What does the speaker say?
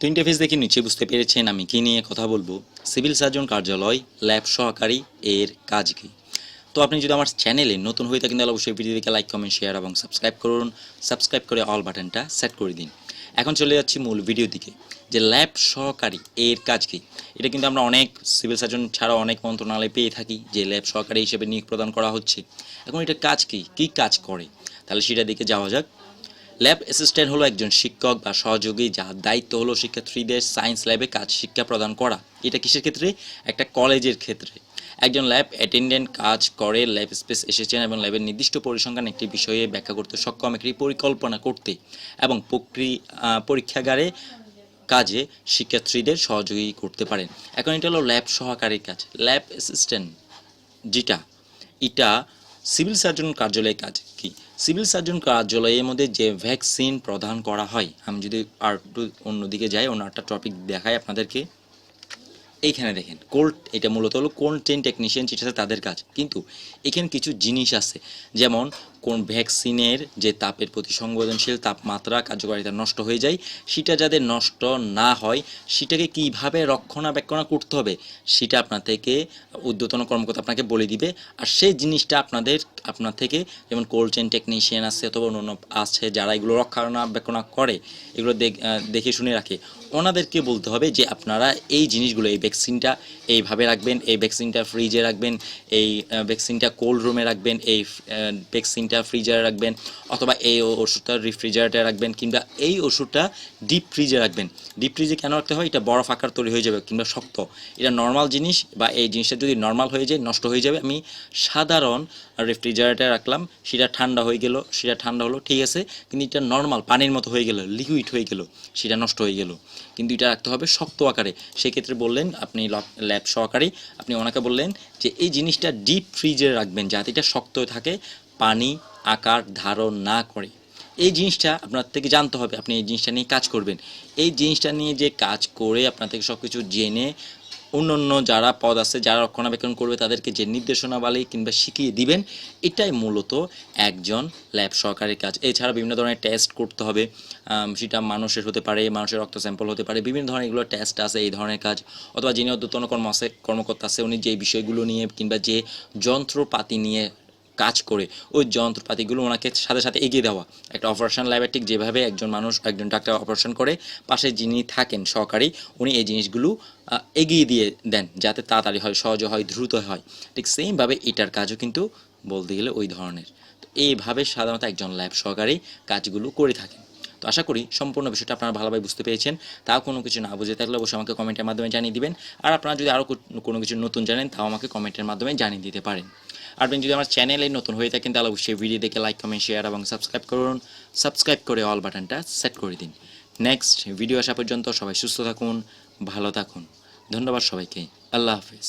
তো ইন্টারফেস দেখে নিচে বুঝতে পেরেছেন আমি কি নিয়ে কথা বলব। সিভিল সার্জন কার্যালয় ল্যাব সহকারী, এর কাজ কি? তো আপনি যদি আমার চ্যানেলে নতুন হয়ে থাকেন, তাহলে অবশ্যই ভিডিওটিকে লাইক কমেন্ট শেয়ার এবং সাবস্ক্রাইব করুন। সাবস্ক্রাইব করে অল বাটনটা সেট করে দিন। এখন চলে যাচ্ছি মূল ভিডিও দিকে, যে ল্যাব সহকারী, এর কাজ কি? এটা কিন্তু আমরা অনেক সিভিল সার্জন ছাড়া অনেক মন্ত্রণালয় পেয়ে থাকি, যে ল্যাব সহকারী হিসেবে নিয়োগ প্রদান করা হচ্ছে। এখন এটা কাজ কি? কি কাজ করে? তাহলে সেটা দিকে যাওয়া যাক। ল্যাব অ্যাসিস্ট্যান্ট হলো একজন শিক্ষক বা সহযোগী যার দায়িত্ব হলো শিক্ষার্থীদের সায়েন্স ল্যাবে কাজ শিক্ষা প্রদান করা। এটা কিসের ক্ষেত্রে? একটা কলেজের ক্ষেত্রে। একজন ল্যাব অ্যাটেন্ডেন্ট কাজ করে, ল্যাব স্পেস এসেছেন এবং ল্যাবের নির্দিষ্ট পরিসংখ্যান একটি বিষয়ে ব্যাখ্যা করতে সক্ষম, একটি পরিকল্পনা করতে এবং প্রক্রিয়া পরীক্ষাগারে কাজে শিক্ষার্থীদের সহযোগী করতে পারেন। এখন এটা হলো ল্যাব সহকারীর কাজ। ল্যাব অ্যাসিস্ট্যান্ট, যেটা, এটা সিভিল সার্জন কার্যালয়ের কাজ সিভিল সার্জন কার্যালয়ের মধ্যে যে ভ্যাকসিন প্রদান করা হয়, আমি যদি আর একটু অন্যদিকে যাই অন্য একটা টপিক দেখাই আপনাদেরকে। এইখানে দেখেন কোল্ড এটা মূলত হলো কোল্ড চেন টেকনিশিয়ান যেটা তাদের কাজ। কিন্তু এখানে কিছু জিনিস আছে, যেমন কোন ভ্যাকসিনের যে তাপের প্রতি সংবেদনশীল তাপমাত্রা কার্যকারিতা নষ্ট হয়ে যায় সেটা যাতে নষ্ট না হয় সেটাকে কীভাবে রক্ষণাবেক্ষণ করতে হবে সেটা আপনার থেকে উদ্যতন কর্মকর্তা আপনাকে বলে দিবে। আর সেই জিনিসটা আপনাদের আপনার থেকে যেমন কোল্ড চেন টেকনিশিয়ান আছে অথবা অন্য আছে যারা এগুলো রক্ষণাবেক্ষণ করে এগুলো দেখ শুনে রাখে ওনাদেরকে বলতে হবে যে আপনারা এই জিনিসগুলো এই ভ্যাকসিনটা এইভাবে রাখবেন এই ভ্যাকসিনটা ফ্রিজে রাখবেন এই ভ্যাকসিনটা কোল্ড রুমে রাখবেন এই আহ, ভ্যাকসিনটা ফ্রিজারে রাখবেন অথবা এই ওষুধটা রেফ্রিজারেটরে রাখবেন কিংবা এই ওষুধটা ডিপ ফ্রিজে রাখবেন। ডিপ ফ্রিজে কেন রাখতে হয়? এটা বরফ আকার তৈরি হয়ে যাবে কিংবা শক্ত। এটা নর্মাল জিনিস বা এই জিনিসটা যদি নর্মাল হয়ে যায়, নষ্ট হয়ে যাবে, আমি সাধারণ রেফ্রিজারেটরে রাখলাম, সেটা ঠান্ডা হয়ে গেল, সেটা ঠান্ডা হলো, ঠিক আছে, কিন্তু এটা নর্মাল পানির মতো হয়ে গেল লিকুইড হয়ে গেল, সেটা নষ্ট হয়ে গেল। কিন্তু এটা রাখতে হবে শক্ত আকারে। সেক্ষেত্রে বললেন আপনি ল্যাব সহকারী, আপনি ওনাকে বললেন যে এই জিনিসটা ডিপ ফ্রিজে রাখবেন, যাতে এটা শক্ত থাকে পানি, আকার ধারণ না করে। এই জিনিসটা আপনার থেকে জানতে হবে, আপনি এই জিনিসটা নিয়ে কাজ করবেন। এই জিনিসটা নিয়ে যে কাজ করে আপনার থেকে সব কিছু জেনে অন্য অন্য যারা পদ আছে, যারা রক্ষণাবেক্ষণ করবে, তাদেরকে যে নির্দেশনাবলী কিংবা শিখিয়ে দিবেন, এটাই মূলত একজন ল্যাব সহকারীর কাজ। এছাড়া বিভিন্ন ধরনের টেস্ট করতে হবে। সেটা মানুষের হতে পারে, মানুষের রক্ত স্যাম্পল হতে পারে, বিভিন্ন ধরনের এগুলো টেস্ট আছে, এই ধরনের কাজ। অথবা যিনি অধ্যতন কর্ম আছে কর্মকর্তা আছে, উনি যে বিষয়গুলো নিয়ে কিংবা যে যন্ত্রপাতি নিয়ে কাজ করে ওই যন্ত্রপাতিগুলো ওনাকে সাথে সাথে এগিয়ে দেওয়া। একটা অপারেশন ল্যাবে ঠিক যেভাবে একজন মানুষ, একজন ডাক্তার অপারেশন করে, পাশে যিনি থাকেন সহকারী, উনি এই জিনিসগুলো এগিয়ে দিয়ে দেন যাতে তাড়াতাড়ি হয়, সহজে হয়, দ্রুত হয়। ঠিক সেমভাবে এটার কাজও কিন্তু বলতে গেলে ওই ধরনের। তো এইভাবে সাধারণত একজন ল্যাব সহকারী কাজগুলো করে থাকেন। তো আশা করি সম্পূর্ণ বিষয়টা আপনারা ভালোভাবে বুঝতে পেরেছেন। তাও কোনো কিছু না বুঝে থাকলে অবশ্যই আমাকে কমেন্টের মাধ্যমে জানিয়ে দিবেন। আর আপনারা যদি আরও কোনো কিছু নতুন জানেন, তাও আমাকে কমেন্টের মাধ্যমে জানিয়ে দিতে পারেন। আর আপনি যদি আমার চ্যানেলে নতুন হয়ে থাকেন, তাহলে অবশ্যই ভিডিও দেখে লাইক কমেন্ট শেয়ার এবং সাবস্ক্রাইব করুন। সাবস্ক্রাইব করে অল বাটনটা সেট করে দিন। নেক্সট ভিডিও আসা পর্যন্ত সবাই সুস্থ থাকুন, ভালো থাকুন। ধন্যবাদ সবাইকে। আল্লাহ হাফিজ।